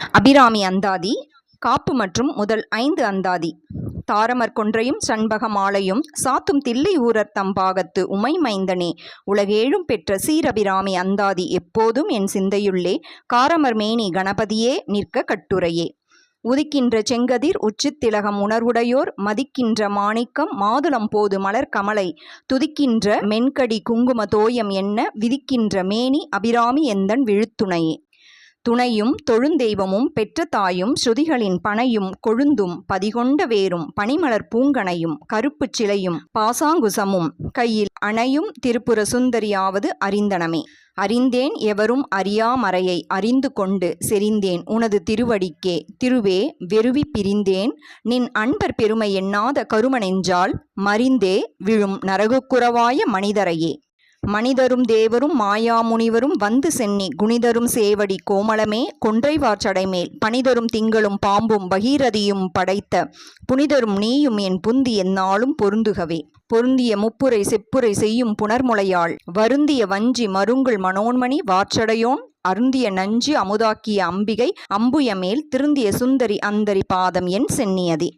அபிராமி அந்தாதி காப்பு மற்றும் முதல் ஐந்து அந்தாதி. தாரமர் கொன்றையும் சண்பக மாலையும் சாத்தும் தில்லை ஊரர் தம்பாகத்து உமை மைந்தனே. உலகேழும் பெற்ற சீரபிராமி அந்தாதி எப்போதும் என் சிந்தையுள்ளே. காரமர் மேனி கணபதியே நிற்க கட்டுரையே. உதிக்கின்ற செங்கதிர் உச்சித்திலகம் உணர்வுடையோர் மதிக்கின்ற மாணிக்கம் மாதுளம் போது மலர் கமலை. துதிக்கின்ற மென்கடி குங்கும தோயம் என்ன விதிக்கின்ற மேனி அபிராமி எந்தன் விழுத்துணையே. துணையும் தொழுந்தெய்வமும் பெற்ற தாயும் ஸ்ருதிகளின் பனையும் கொழுந்தும் பதிகொண்ட வேரும் பனிமலர் பூங்கனையும் கருப்புச் சிலையும் பாசாங்குசமும் கையில் அணையும் திருப்புர சுந்தரியாவது அறிந்தனமே. அறிந்தேன் எவரும் அறியாமறையை அறிந்து கொண்டு செறிந்தேன் உனது திருவடிக்கே. திருவே வெறுவி பிரிந்தேன். நின் அன்பர் பெருமை எண்ணாத கருமனெஞ்சால் மறிந்தே விழும் நரகுக்குறவாய மனிதரையே. மனிதரும் தேவரும் மாயாமுனிவரும் வந்து சென்னி. குணிதரும் சேவடி கோமளமே கொன்றை சடைமேல் பனிதரும் திங்களும் பாம்பும் பகீரதியும் படைத்த. புனிதரும் நீயும் என் புந்தி எந்நாளும் பொருந்துகவே. பொருந்திய முப்புரை செப்புரை செய்யும் புனர்முளையாள் வருந்திய வஞ்சி மருங்குள் மனோன்மணி வாற்றடையோன் அருந்திய நஞ்சு அமுதாக்கிய அம்பிகை அம்புயமேல் திருந்திய சுந்தரி அந்தரி பாதம் என் சென்னியதே.